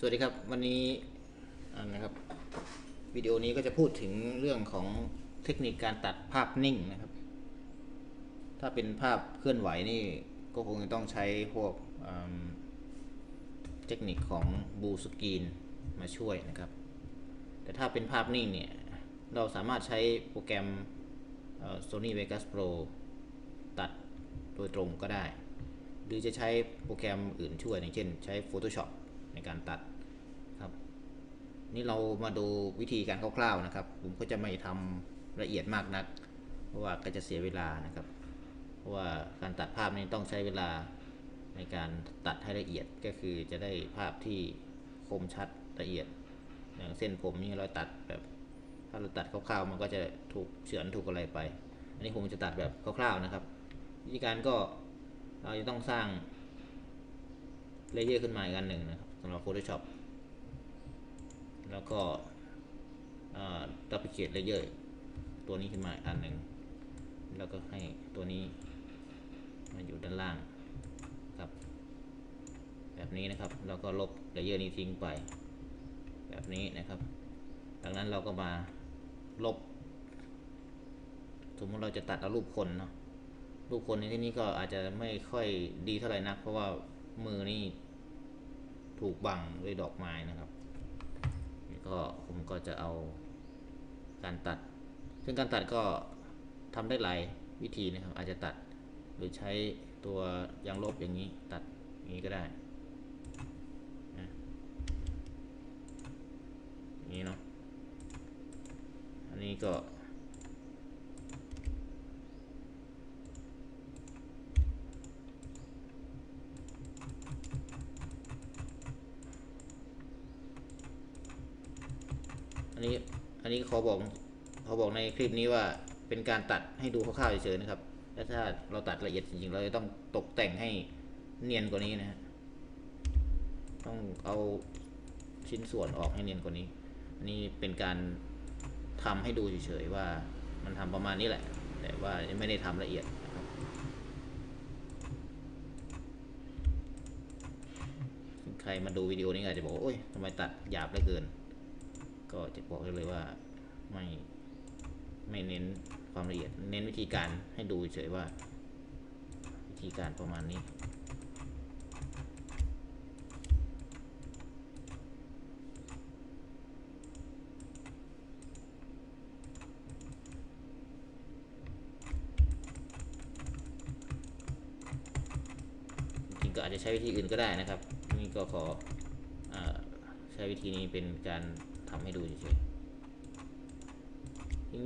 สวัสดีครับวันนี้นะครับวิดีโอนี้ก็จะพูดถึงเรื่องของเทคนิคการตัดภาพนิ่งนะครับ ถ้าเป็นภาพเคลื่อนไหวนี่ก็คงจะต้องใช้พวกเทคนิคของบูสกรีนมาช่วยนะครับ แต่ถ้าเป็นภาพนิ่งเนี่ยเราสามารถใช้โปรแกรมเอ่อ Sony Vegas Pro ตัดโดยตรงก็ได้ หรือจะใช้โปรแกรมอื่นช่วยอย่างเช่นใช้ Photoshop ในการตัด นี่เรามาดูวิธีการคร่าวๆนะครับ ผมก็จะไม่ทำละเอียดมากนัก เพราะว่าก็จะเสียเวลานะครับ เพราะว่าการตัดภาพนี่ต้องใช้เวลาในการตัดให้ละเอียดก็คือจะได้ภาพที่คมชัดละเอียด อย่างเส้นผมนี่เราตัดแบบถ้าเราตัดคร่าวๆ มันก็จะถูกเฉือนถูกอะไรไป อันนี้ผมจะตัดแบบคร่าวๆนะครับ วิธีการก็เราจะต้องสร้างเลเยอร์ขึ้นมาอีกอันหนึ่งนะครับสำหรับ Photoshop แล้วก็ดับเบิลเคทเลเยอร์ตัวนี้ขึ้นมาอันหนึ่งแล้วก็ให้ตัวนี้มาอยู่ด้านล่างครับแบบนี้นะครับแล้วก็ลบเลเยอร์นี้ทิ้งไป แบบนี้นะครับดังนั้นเราก็มาลบ สมมติเราจะตัดเอารูปคนเนาะรูปคนในที่นี้ก็อาจจะไม่ค่อยดีเท่าไหร่นัก เพราะว่ามือนี่ถูกบังด้วยดอกไม้นะครับ ก็ผมก็จะเอาการตัด ซึ่งการตัดก็ทำได้หลายวิธีนะครับ อาจจะตัดโดยใช้ตัวยางลบอย่างนี้ตัดอย่างนี้ก็ได้นะนี้เนาะ อันนี้ก็ อันนี้ อันนี้เขาบอกขาบอกในคลิปนี้ว่าเป็นการตัดให้ดูคร่าวๆเฉยๆนะครับแล้วถ้าเราตัดละเอียดจริงๆ เราจะต้องตกแต่งให้เนียนกว่านี้นะฮะต้องเอาชิ้นส่วนออกให้เนียนกว่านี้ อันนี้เป็นการทำให้ดูเฉยๆว่ามันทำประมาณนี้แหละ แต่ว่ายังไม่ได้ทำละเอียดนะครับใครมาดูวิดีโอนี้อาจจะบอกโอ้ยทำไมตัดหยาบเหลือเกิน ก็จะบอกได้เลยว่า ไม่ไม่เน้นความละเอียด เน้นวิธีการให้ดูเฉยๆว่า วิธีการประมาณนี้จริงก็อาจจะใช้วิธีอื่นก็ได้นะครับ นี่ก็ขออใช้วิธีนี้เป็นการทำให้ดูเฉยๆ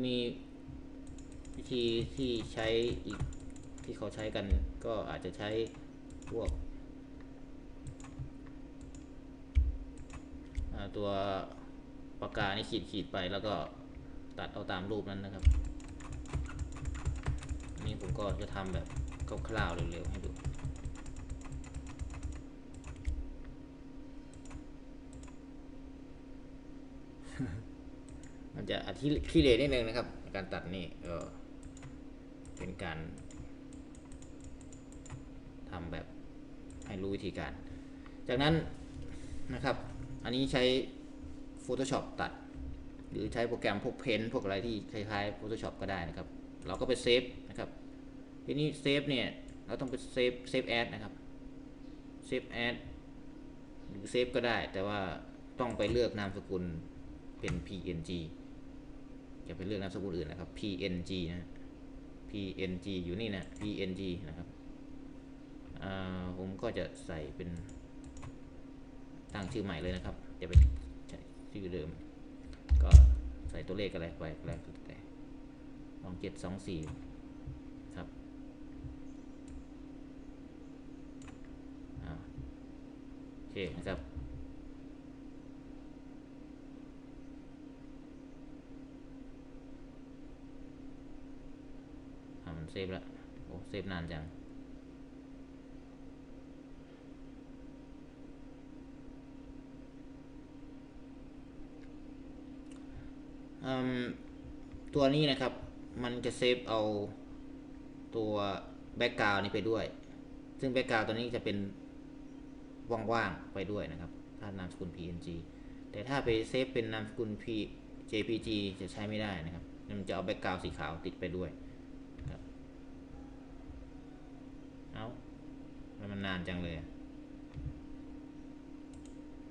มีวิธีที่ใช้อีกที่เขาใช้กันก็อาจจะใช้พวกตัวปากกานี่ขีดขีดไปแล้วก็ตัดเอาตามรูปนั้นนะครับนนี้ผมก็จะทำแบบคร่าวๆเร็วๆให้ดู มันจะอธิขี้เหร่นิดนึงนะครับ การตัดนี่ก็เป็นการทำแบบให้รู้วิธีการ จากนั้นนะครับ อันนี้ใช้ Photoshop ตัด หรือใช้โปรแกรมพวกเพนพวกอะไรที่คล้ายๆ Photoshop ก็ได้นะครับ เราก็ไปเซฟนะครับ ทีนี้เซฟเนี่ย เราต้องไปเซฟเซฟแอดนะครับ เซฟแอดหรือเซฟก็ได้ แต่ว่าต้องไปเลือกนามสกุลเป็น png อย่าไปเลือกนามสกุลอื่นนะครับ png นะ png อยู่นี่นะ png นะครับผมก็จะใส่เป็นตั้งชื่อใหม่เลยนะครับ จะไปใช้ชื่อเดิม ก็ใส่ตัวเลขอะไรไปแล้วแต่สองเจ็ดสองสี่ครับอ่าโอเคนะครับ อ่ามัน เซฟแล้วโอ้เซฟนานจังตัวนี้นะครับมันจะเซฟเอาตัวแบ็กกราวนี้ไปด้วย ซึ่งแบ็กกราวตัวนี้จะเป็นว่างๆไปด้วยนะครับภานามสกุล PNG แต่ถ้าไปเซฟเป็นนามสกุล P JPG จะใช้ไม่ได้นะครับ มันจะเอาแบ็กกราวสีขาวติดไปด้วยครับ เอา แล้วมันนานจังเลย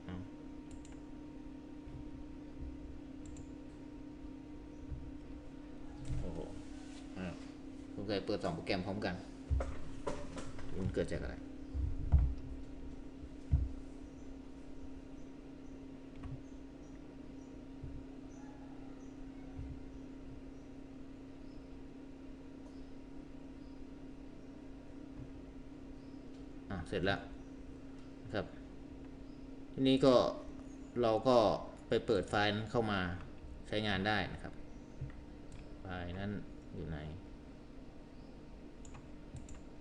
เอาโอ้โหอ่าผมเคยเปิดสองโปรแกรมพร้อมกันมันเกิดจากอะไร เสร็จแล้วนะครับ ทีนี้ก็เราก็ไปเปิดไฟล์นั้นเข้ามาใช้งานได้นะครับ ไฟล์นั้นอยู่ไหน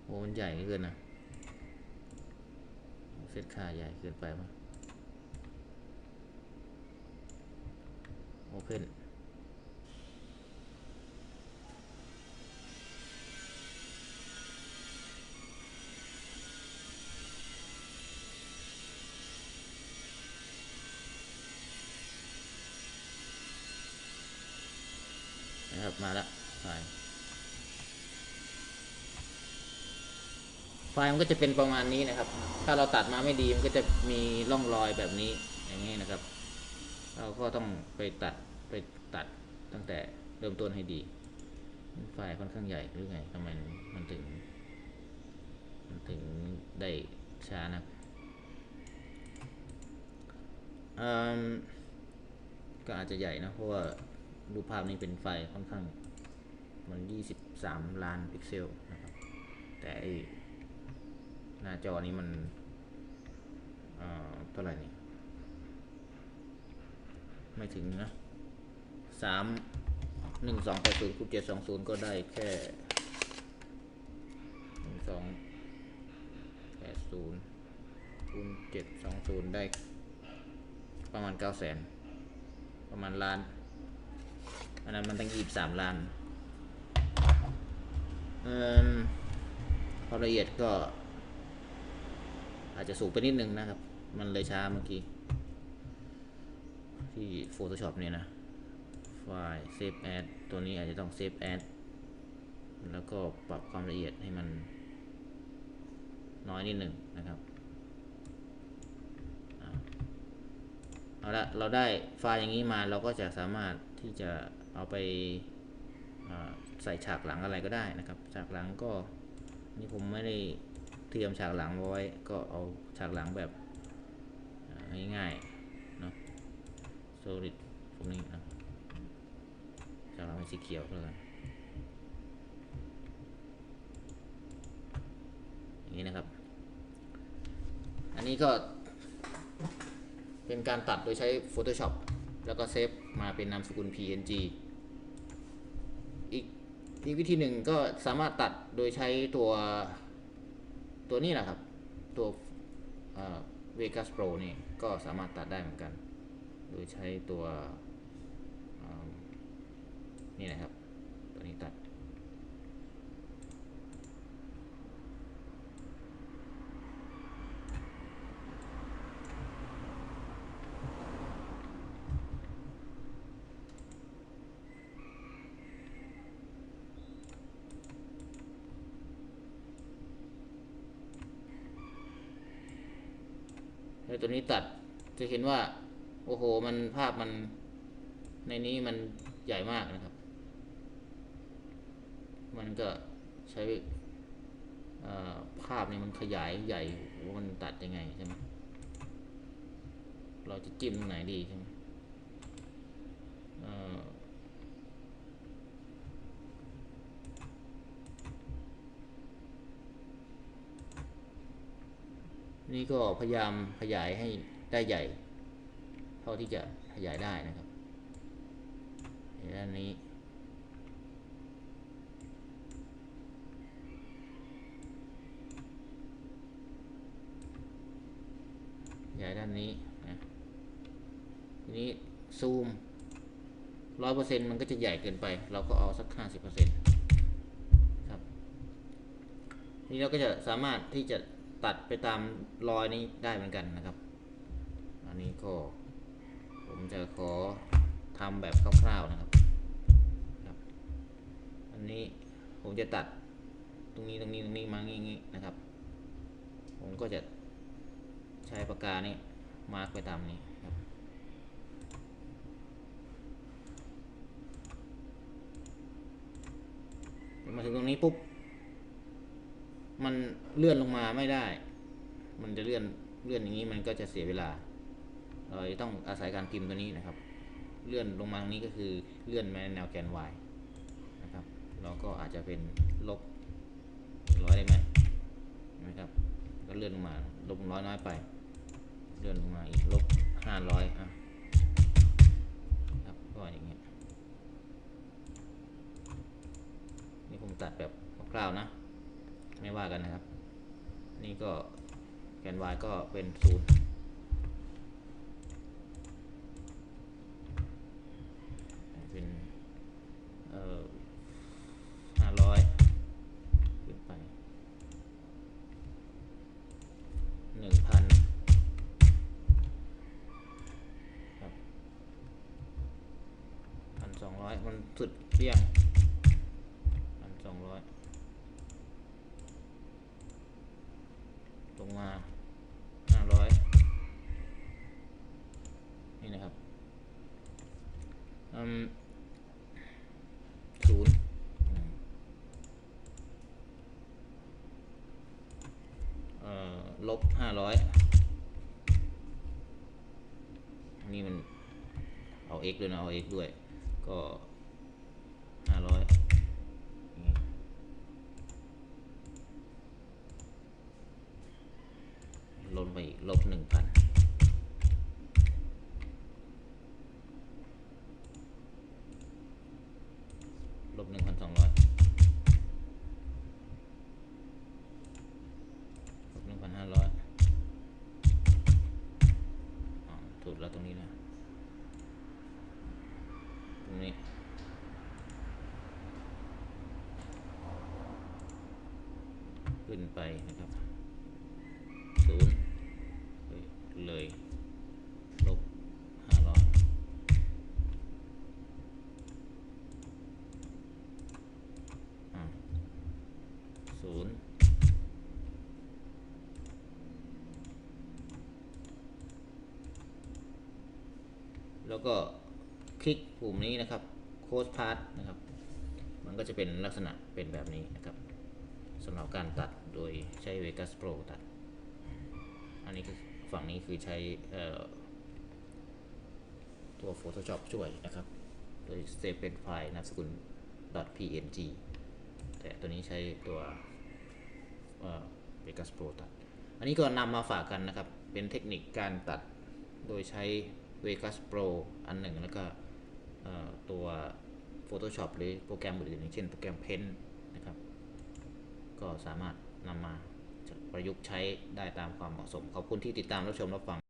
โอ้มันใหญ่เกินนะเซตค่าใหญ่เกินไปมั้ง Open น นะครับมาแล้วไฟล์ไฟล์มันก็จะเป็นประมาณนี้นะครับ ถ้าเราตัดมาไม่ดีมันก็จะมีร่องรอยแบบนี้อย่างนี้นะครับ เราก็ต้องไปตัดไปตัดตั้งแต่เริ่มต้นให้ดีไฟล์ค่อนข้างใหญ่หรือไงทำไมมันถึง มันถึงได้ช้านะอืมก็อาจจะใหญ่นะเพราะว่า รูปภาพนี้เป็นไฟล์ค่อนข้างมัน 23 ล้านพิกเซลนะครับ แต่หน้าจอนี้มันเอ่อเท่าไหร่นี่ ไม่ถึงนะสามหนึ่งสองแปดศูนย์คูณเจ็ดสองศูนย์ก็ได้แค่หนึ่งสองแปดศูนย์คูณเจ็ดสองศูนย์ได้ประมาณเก้าแสนประมาณล้าน อันนั้นมันตั้งยี่สามล้านเอ่อความละเอียดก็ อาจจะสูงไปนิดนึงนะครับ มันเลยช้าเมื่อกี้ ที่ Photoshop เนี่ยนะไฟล์ Save As ตัวนี้อาจจะต้อง Save As แล้วก็ปรับความละเอียดให้มันน้อยนิดหนึ่งนะครับเอาละเราได้ไฟล์อย่างนี้มาเราก็จะสามารถที่จะ เอาไปใส่ฉากหลังอะไรก็ได้นะครับ ฉากหลังก็นี่ผมไม่ได้เตรียมฉากหลังไว้ก็เอาฉากหลังแบบง่ายๆเนาะ solid พวกนี้นะฉากหลังเป็นสีเขียวเลยอย่างนี้นะครับ อันนี้ก็เป็นการตัดโดยใช้ Photoshop แล้วก็เซฟมาเป็นนามสกุล PNG อีกอีกวิธีหนึ่งก็สามารถตัดโดยใช้ตัวตัวนี้แหละครับ ตัวเอ่อ Vegas Pro นี่ก็สามารถตัดได้เหมือนกัน โดยใช้ตัวนี่นะครับ ตัวนี้ตัด ในตัวนี้ตัดจะเห็นว่า โอ้โห มันภาพมันในนี้มันใหญ่มากนะครับ มันก็ใช้ภาพนี่มันขยายใหญ่ว่ามันตัดยังไงใช่ไหมเราจะจิ้มตรงไหนดีใช่ไหมเอ่อ นี่ก็พยายามขยายให้ได้ใหญ่ เท่าที่จะขยายได้นะครับด้านนี้ ขยายด้านนี้นะทีนี้ซูมร้อยเปอร์เซ็นมันก็จะใหญ่เกินไป เราก็เอาสักห้าสิบเปอร์เซ็นต์ครับ นี่เราก็จะสามารถที่จะ ตัดไปตามรอยนี้ได้เหมือนกันนะครับ อันนี้ก็ผมจะขอทำแบบคร่าวๆนะครับครับ อันนี้ผมจะตัดตรงนี้ตรงนี้ตรงนี้มางี้ๆนะครับ ผมก็จะใช้ปากกานี่มาร์กไปตามนี้ครับมาถึงตรงนี้ปุ๊บ มันเลื่อนลงมาไม่ได้ มันจะเลื่อนเลื่อนอย่างนี้มันก็จะเสียเวลา เราจะต้องอาศัยการพิมพ์ตัวนี้นะครับ เลื่อนลงมาตรงนี้ก็คือเลื่อนมาในแนวแกน y นะครับ เราก็อาจจะเป็นลบร้อยได้ไหมนไหมครับ ก็เลื่อนลงมาลบร้อยน้อยไป เลื่อนลงมาอีกลบห้าร้อยอะครับก็อย่างเงี้ยนี่ผมตัดแบบคร่าวๆนะ ไม่ว่ากันนะครับ นี่ก็แกน y ก็เป็นศูนย์เป็นเอ่อห้าร้อยขึ้นไปหนึ่งพันครับพันสองร้อยมันสุดเที่ยง พันสองร้อย ลงมาห้าร้อยนี่นะครับศูนย์ลบห้าร้อยนี่มันเอา x ด้วยนะเอา x ด้วย ก็ห้าร้อย ลด ไปอีกลบหนึ่งพันลบหนึ่งพันสองร้อยลบหนึ่งพันห้าร้อยถูกแล้วตรงนี้นะ ตรงนี้ขึ้นไปนะครับ ศูนย์เลยลบห้าร้อยศูนย์ แล้วก็คลิกปุ่มนี้นะครับโค้ดพาร์ทนะครับ มันก็จะเป็นลักษณะเป็นแบบนี้นะครับสำหรับการตัดโดยใช้ Vegas Pro ตัด อันนี้คือฝั่งนี้คือใช้ตัว Photoshop ช่วยนะครับ โดยเซฟเป็นไฟล์นามสกุล .png แต่ตัวนี้ใช้ตัว Vegas Pro ตัด อันนี้ก็นำมาฝากกันนะครับ เป็นเทคนิคการตัดโดยใช้ Vegas Pro อันหนึ่ง แล้วก็ตัว Photoshop หรือโปรแกรมอื่นๆอย่างเช่นโปรแกรม Paint นะครับ ก็สามารถนำมาประยุกต์ใช้ได้ตามความเหมาะสม ขอบคุณที่ติดตามรับชมรับฟัง